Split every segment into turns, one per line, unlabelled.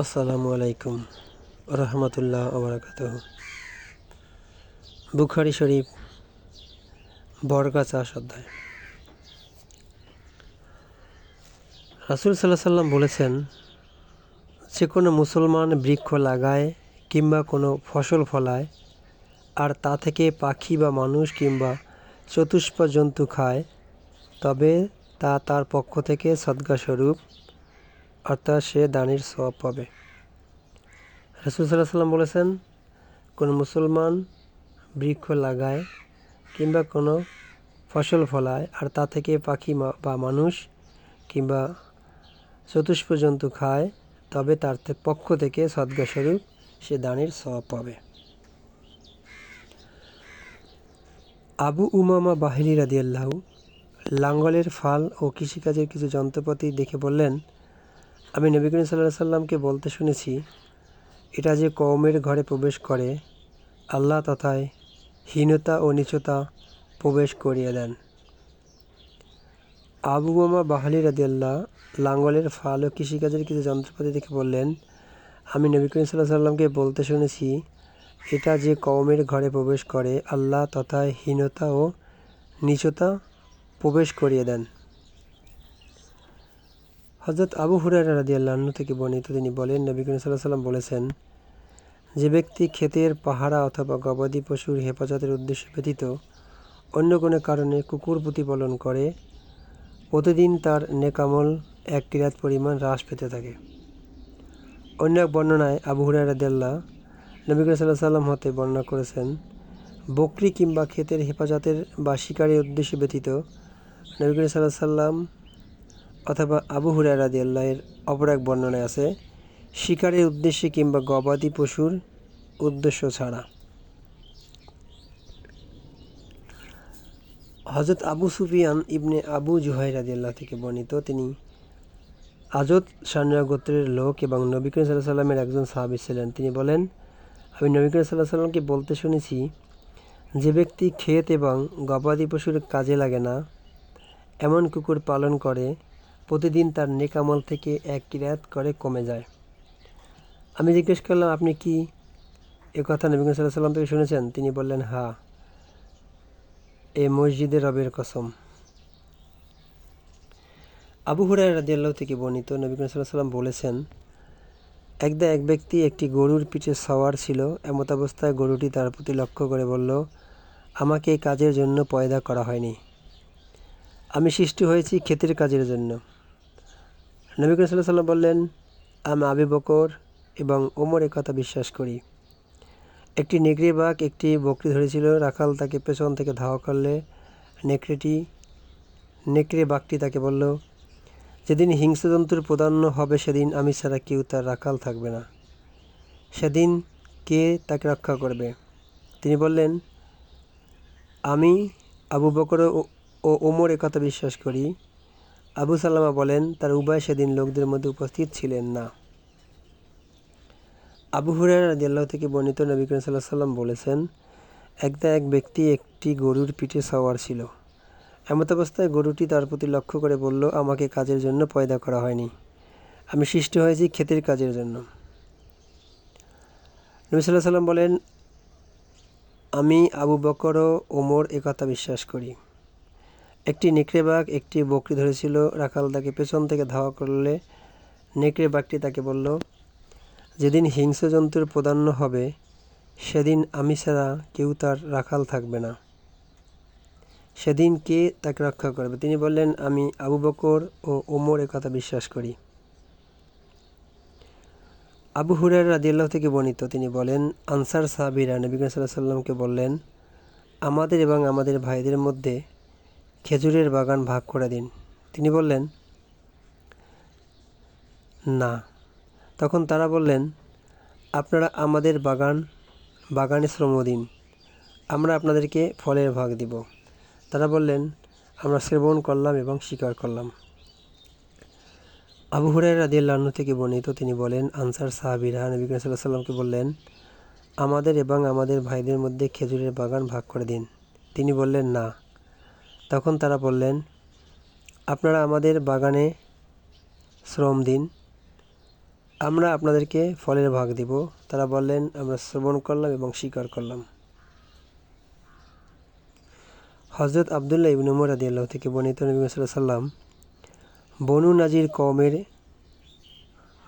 আসসালামু আলাইকুম রহমতুল্লাহ ওবরাকাত বুখারি শরীফ, বরগাছা অধ্যায় রাসুল সাল্লাহ সাল্লাম বলেছেন, যে কোনো মুসলমান বৃক্ষ লাগায় কিংবা কোনো ফসল ফলায়, আর তা থেকে পাখি বা মানুষ কিংবা চতুষ্প জন্তু খায়, তবে তা তার পক্ষ থেকে সদ্গাস্বরূপ অর্থাৎ সে দানির সব পাবে। রসুল সাল্লাহ সাল্লাম বলেছেন, কোনো মুসলমান বৃক্ষ লাগায় কিংবা কোনো ফসল ফলায় আর তা থেকে পাখি বা মানুষ কিংবা চতুষ্প জন্তু খায়, তবে তার পক্ষ থেকে সদ্গাস্বরূপ সে দানির সব পাবে। আবু উমামা বাহিনী রাদিয়াল্লাহ লাঙ্গলের ফাল ও কৃষিকাজের কিছু যন্ত্রপাতি দেখে বললেন আমি নবী করিম সাল্লাহ সাল্লামকে বলতে শুনেছি, এটা যে কওমের ঘরে প্রবেশ করে, আল্লাহ তথায় হীনতা ও নিচতা প্রবেশ করিয়ে দেন। আবু মামা বাহালি রাদিয়াল্লাহ লাঙ্গলের ফাল ও কৃষিকাজের কিছু যন্ত্রপাতি দেখে বললেন, আমি নবী করিম সাল্লাহ সাল্লামকে বলতে শুনেছি, এটা যে কওমের ঘরে প্রবেশ করে, আল্লাহ তথা হীনতা ও নিচতা প্রবেশ করিয়ে দেন। হজরত আবু হুরাই রাদি আল্লাহ থেকে বর্ণিত তিনি বলেন, নবী করিম সাল্লাহ সাল্লাম বলেছেন, যে ব্যক্তি ক্ষেতের পাহারা অথবা গবাদি পশুর হেফাজতের উদ্দেশ্য ব্যতীত অন্য কোনো কারণে কুকুর প্রতিপালন করে, প্রতিদিন তার নেকামল এক কিরাত পরিমাণ হ্রাস পেতে থাকে। অন্য এক বর্ণনায় আবু হুরাই রাদিয়াল্লাহ নবী করিম সাল্লাহ সাল্লাম হতে বর্ণনা করেছেন, বকরি কিংবা ক্ষেতের হেফাজতের বা শিকারের উদ্দেশ্য ব্যতীত নবী করিম সাল্লাহ সাল্লাম অথবা আবু হুরারাদি আল্লাহের অপর এক বর্ণনায় আছে, শিকারের উদ্দেশ্যে কিংবা গবাদি পশুর উদ্দেশ্য ছাড়া। হজরত আবু সুফিয়ান ইবনে আবু জুহাই আল্লাহ থেকে বর্ণিত, তিনি আজত সানিয়া গোত্রের লোক এবং নবী সাল্লাহ সাল্লামের একজন সাহাবি ছিলেন। তিনি বলেন, আমি নবী সাল্লাহ সাল্লামকে বলতে শুনেছি, যে ব্যক্তি ক্ষেত এবং গবাদি পশুর কাজে লাগে না, এমন কুকুর পালন করে প্রতিদিন তার নেকামল থেকে এক কিরাত করে কমে যায়। আমি জিজ্ঞেস করলাম, আপনি কি এ কথা নবী সাল্লাহ সাল্লাম থেকে শুনেছেন? তিনি বললেন, হা, এ মসজিদে রবের কসম। আবু হুরাই রাজিয়াল্লাহ থেকে বর্ণিত নবী সাল্লাহ সাল্লাম বলেছেন, একদা এক ব্যক্তি একটি গরুর পিঠে সওয়ার ছিল, এমত অবস্থায় গরুটি তার প্রতি লক্ষ্য করে বলল, আমাকে এই কাজের জন্য পয়দা করা হয়নি আমি সৃষ্টি হয়েছি ক্ষেতের কাজের জন্য। নবী করিম সাল্লাহ সাল্লাম বললেন, আমি আবি বকর এবং ওমর কথা বিশ্বাস করি। একটি নেকড়ে বাঘ একটি বকরি ধরেছিল, রাখাল তাকে পেছন থেকে ধাওয়া করলে নেকড়েটি, নেকড়ে বাঘটি তাকে বলল, যেদিন হিংস্রজন্তুর প্রধান্য হবে, সেদিন আমি ছাড়া কেউ তার রাখাল থাকবে না। সেদিন কে তাকে রক্ষা করবে? তিনি বললেন, আমি আবু বকর ও ওমর কথা বিশ্বাস করি। আবু সাল্লামা বলেন, তার উভয় সেদিন লোকদের মধ্যে উপস্থিত ছিলেন না। আবু হুরার রাজিয়াল্লাহ থেকে বর্ণিত নবী করিম সাল্লাহ সাল্লাম বলেছেন, একদা এক ব্যক্তি একটি গরুর পিঠে সওয়ার ছিল। এমত অবস্থায় গরুটি তার প্রতি লক্ষ্য করে বলল, আমাকে কাজের জন্য পয়দা করা হয়নি। আমি সৃষ্টি হয়েছি ক্ষেতের কাজের জন্য নবী সাল্লাহ সাল্লাম বলেন, আমি আবু বকর ও ওমর একথা বিশ্বাস করি। একটি নেকড়ে বাঘ একটি বকরি ধরেছিল। রাখাল তাকে পেছন থেকে ধাওয়া করলে নেকড়ে বাঘটি তাকে বলল, যেদিন হিংস্র জন্তুর প্রাধান্য হবে, সেদিন আমি ছাড়া কেউ তার রাখাল থাকবে না। সেদিন কে তাকে রক্ষা করবে? তিনি বললেন, আমি আবু বকর ও ওমর কথা বিশ্বাস করি। আবু হুরার রাদিয়াল্লাহ থেকে বর্ণিত। তিনি বলেন, আনসার সাহাবিরা নবী সাল্লাহ সাল্লামকে বললেন, আমাদের এবং আমাদের ভাইদের মধ্যে খেজুরের বাগান ভাগ করে দিন। তিনি বললেন, না। তখন তারা বললেন, আপনারা আমাদের বাগান, বাগানে শ্রম দিন। আমরা আপনাদেরকে ফলের ভাগ দিব। তারা বললেন, আমরা শ্রবণ করলাম এবং স্বীকার করলাম। আবু হুরাই রাদিয়াল্লাহ থেকে বর্ণিত তিনি বলেন, আনসার সাহাবিরা নবী সাল্লাহ সাল্লামকে বললেন, আমাদের এবং আমাদের ভাইদের মধ্যে খেজুরের বাগান ভাগ করে দিন। তিনি বললেন, না। তখন তারা বললেন, আপনারা আমাদের বাগানে শ্রম দিন। আমরা আপনাদেরকে ফলের ভাগ দিব। তারা বললেন, আমরা শ্রবণ করলাম এবং স্বীকার করলাম। হজরত আবদুল্লাহ ইবিন উমর আদি আল্লাহ থেকে বর্ণিত নবী সাল্লাম বনু নাজির কওমের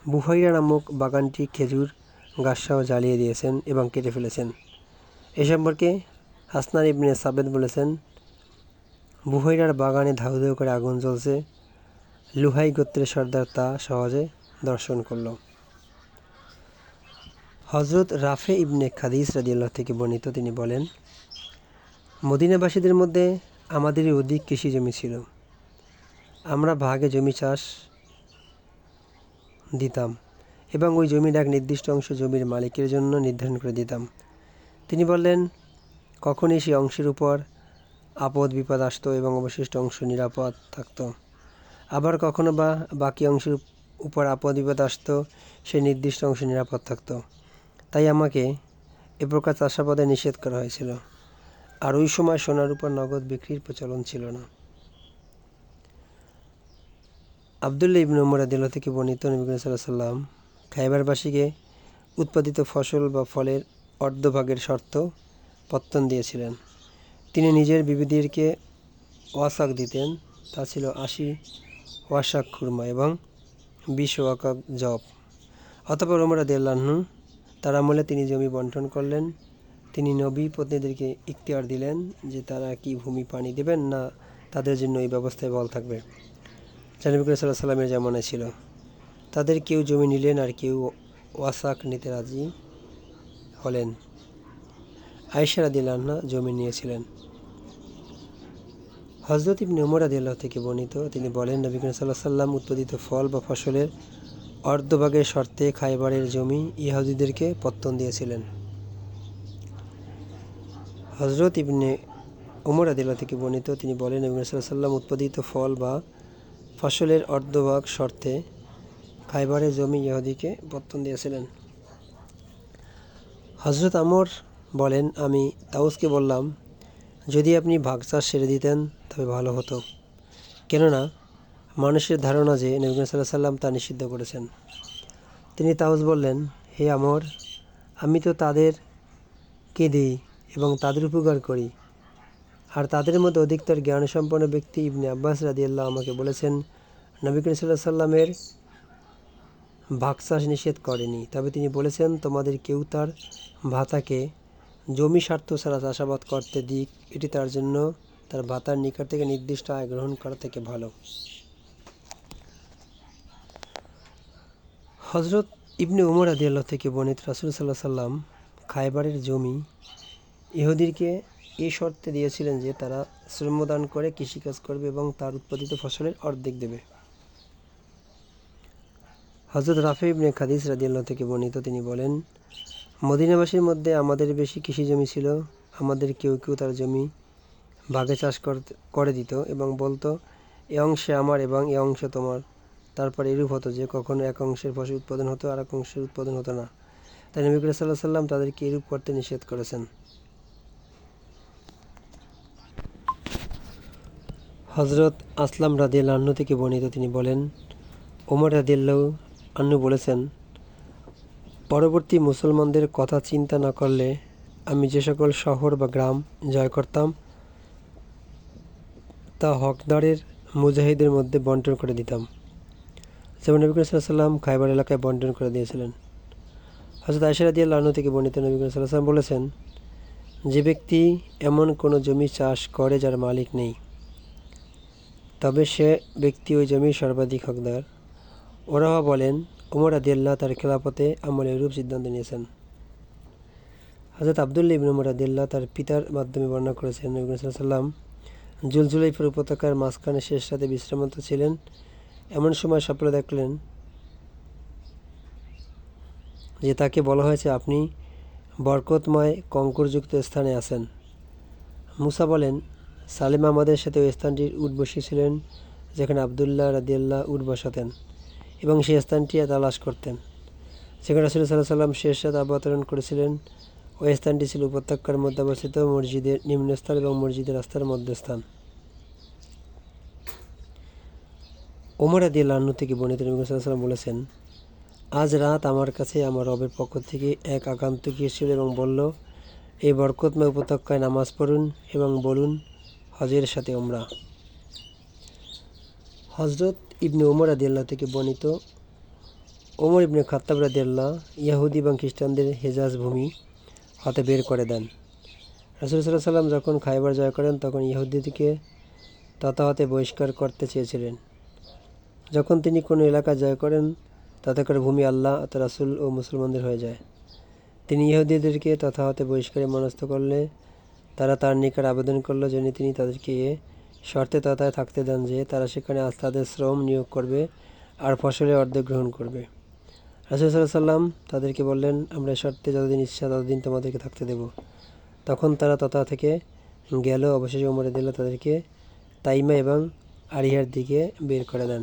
বুহাইরা নামক বাগানটি খেজুর, গাছসহ জ্বালিয়ে দিয়েছেন এবং কেটে ফেলেছেন। এ সম্পর্কে হাসনান ইবনে সাবেদ বলেছেন বুহাইরার বাগানে ধাউ ধাউ করে আগুন জ্বলছে। লুহাই গোত্রের সর্দার তা সহজে দর্শন করল। হজরত রাফে ইবনে খাদিস রাদিয়াল্লাহ থেকে বর্ণিত তিনি বলেন, মদিনাবাসীদের মধ্যে আমাদেরই অধিক কৃষি জমি ছিল। আমরা ভাগে জমি চাষ দিতাম এবং ওই জমির এক নির্দিষ্ট অংশ জমির মালিকের জন্য নির্ধারণ করে দিতাম। তিনি বললেন, কখনই সেই অংশের উপর আপদ, বিপদ আসতো এবং অবশিষ্ট অংশ নিরাপদ থাকতো। আবার কখনো বা বাকি অংশের উপর আপদ, বিপদ আসতো সেই নির্দিষ্ট অংশ নিরাপদ থাকতো। তাই আমাকে এ প্রকার চাষাবাদে নিষেধ করা হয়েছিল। আর ওই সময় সোনার উপর নগদ বিক্রির প্রচলন ছিল না। আবদুল্লাহ ইবন উমর আদিল্লা থেকে বর্ণিত নবী সাল্লাম খাইবারবাসীকে উৎপাদিত ফসল বা ফলের অর্ধভাগের শর্ত পত্তন দিয়েছিলেন। তিনি নিজের বিবিদিরকে ওয়াসাক দিতেন। তা ছিল আশি ওয়াসাক খুরমা এবং বিশ ওয়াকাক জব। অতপর ওমর আদিয়াল্লাহ্ন তার আমলে তিনি জমি বন্টন করলেন। তিনি নবী পত্নীদেরকে ইখতিয়ার দিলেন যে তারা কি ভূমি পানি দেবেন না তাদের জন্য এই ব্যবস্থায় বল থাকবে। জানবী করিম সাল্লাহ সাল্লামের জামানায় ছিল। তাদের কেউ জমি নিলেন আর কেউ ওয়াসাক নিতে রাজি হলেন। আয়েশা রাদিল্লাহা জমি নিয়েছিলেন। হজরত ইবনে উমর আদিল্লাহ থেকে বর্ণিত, তিনি বলেন, নবী করিম সাল্লাহ সাল্লাম উৎপাদিত ফল বা ফসলের অর্ধভাগের শর্তে খাইবারের জমি ইহুদিদেরকে পত্তন দিয়েছিলেন। হজরত ইবনে উমর আদিল্লাহ থেকে বর্ণিত, তিনি বলেন, নবী সাল্লাহ সাল্লাম উৎপাদিত ফল বা ফসলের অর্ধভাগ শর্তে খাইবারের জমি ইহুদিকে পত্তন দিয়েছিলেন। হজরত আমর বলেন, আমি তাউসকে বললাম, যদি আপনি ভাগ চাষ সেরে দিতেন, তবে ভালো হতো। কেননা, মানুষের ধারণা যে নবী সাল্লাহ সাল্লাম তা নিষিদ্ধ করেছেন। তিনি তাউস বললেন, হে আমর, আমি তো তাদেরকে দিই এবং তাদের উপকার করি। আর তাদের মধ্যে অধিকতর জ্ঞানসম্পন্ন ব্যক্তি ইবনে আব্বাস রাদিয়াল্লাহ আমাকে বলেছেন, নবী করিম সাল্লাহ সাল্লামের ভাগচাষ নিষেধ করেনি। তবে তিনি বলেছেন, তোমাদের কেউ তার ভাতাকে জমি স্বার্থ ছাড়া চাষাবাদ করতে দিক, এটি তার জন্য তার ভাতার নিকট থেকে নির্দিষ্ট আয় গ্রহণ করা থেকে ভালো। হজরত ইবনে উমর আদিয়াল্লাহ থেকে বর্ণিত রাসুল সাল্লাহ সাল্লাম খাইবারের জমি ইহুদিরকে এই শর্তে দিয়েছিলেন যে তারা শ্রমদান করে কৃষিকাজ করবে এবং তার উৎপাদিত ফসলের অর্ধেক দেবে। হজরত রাফে ইবনে খাদিস রাদিয়াল্লাহ থেকে বর্ণিত তিনি বলেন মদিনাবাসীর মধ্যে আমাদের বেশি কৃষি জমি ছিল, আমাদের কেউ কেউ তার জমি ভাগে চাষ করে দিত এবং বলতো, এ অংশে আমার এবং এ অংশ তোমার। তারপর এরূপ হতো যে কখনো এক অংশের ফসল উৎপাদন হতো আর এক অংশের উৎপাদন হতো না। তাই নবী সাল্লাহ সাল্লাম তাদেরকে এরূপ করতে নিষেধ করেছেন। হজরত আসলাম রাদিয়াল আহ্ন থেকে বর্ণিত তিনি বলেন, ওমর রাদিয়াল্লাহ আন্নু বলেছেন পরবর্তী মুসলমানদের কথা চিন্তা না করলে আমি যে সকল শহর বা গ্রাম জয় করতাম, তা হকদারের মুজাহিদের মধ্যে বন্টন করে দিতাম। যেমন নবী করিম সাল্লাম খাইবার এলাকায় বন্টন করে দিয়েছিলেন। হজরত আয়সা রাদি আল্লাহ থেকে বর্ণিত নবী করিম সাল্লাম বলেছেন, যে ব্যক্তি এমন কোনো জমি চাষ করে যার মালিক নেই, তবে সে ব্যক্তি ওই জমির সর্বাধিক হকদার। ওরাও বলেন উমর আদিল্লাহ তার খেলাপথে আমলে এরূপ সিদ্ধান্ত নিয়েছেন। হজরত আবদুল্লা ইবিন উমর আদিল্লাহ তার পিতার মাধ্যমে বর্ণনা করেছেন, নবী সাল্লাম জুলজুলাইফের উপত্যকার মাঝখানে শেষ রাতে বিশ্রামন্ত ছিলেন। এমন সময় স্বপ্ন দেখলেন যে তাকে বলা হয়েছে, আপনি বরকতময় কঙ্করযুক্ত স্থানে আছেন। মুসা বলেন, সালেম আমাদের সাথে ওই স্থানটির উঠ বসিয়েছিলেন, যেখানে আবদুল্লাহ রাদিয়াল্লাহ উঠ বসাতেন। এবং সেই স্থানটি তালাশ করতেন। সেখানে রাসুল সাল্লাহ সাল্লাম শেষ রাত অবতরণ করেছিলেন। ওই স্থানটি ছিল উপত্যকার মধ্যে অবস্থিত মসজিদের নিম্নস্থান এবং মসজিদের রাস্তার মধ্যস্থান। ওমর আদি আল্লাহ্ন থেকে বর্ণিত নবী সাল্লাম বলেছেন, আজ রাত আমার কাছে আমার রবের পক্ষ থেকে এক আগান্তক এসেছিল এবং বলল, এই বরকতময় উপত্যকায় নামাজ পড়ুন এবং বলুন, হজের সাথে ওমরা হজরত ইবনে ওমর আদিয়াল্লাহ থেকে বর্ণিত। ওমর ইবনে খাত্তাব রাদিয়াল্লাহ ইয়াহুদি এবং খ্রিস্টানদের হেজাজ ভূমি হাতে বের করে দেন। রাসুল সাল্লাহ সাল্লাম যখন খাইবার জয় করেন, তখন ইহুদিদিকে তথাহতে বহিষ্কার করতে চেয়েছিলেন। যখন তিনি কোনো এলাকা জয় করেন, তাতে করে ভূমি আল্লাহ তা রাসুল ও মুসলমানদের হয়ে যায়। তিনি ইহুদিদেরকে তথাহতে বহিষ্কারে মনস্থ করলে, তারা তার নিকট আবেদন করল, যেন তিনি তাদেরকে শর্তে তথায় থাকতে দেন যে তারা সেখানে আজ তাদের শ্রম নিয়োগ করবে আর ফসলের অর্ধেক গ্রহণ করবে। রাসুল সাল্লাহ সাল্লাম তাদেরকে বললেন, আমরা শর্তে যতদিন ইচ্ছা ততদিন তোমাদেরকে থাকতে দেব। তখন তারা তথা থেকে গেল, অবশেষে উমরে দিল তাদেরকে তাইমা এবং আরিহার দিকে বের করে দেন।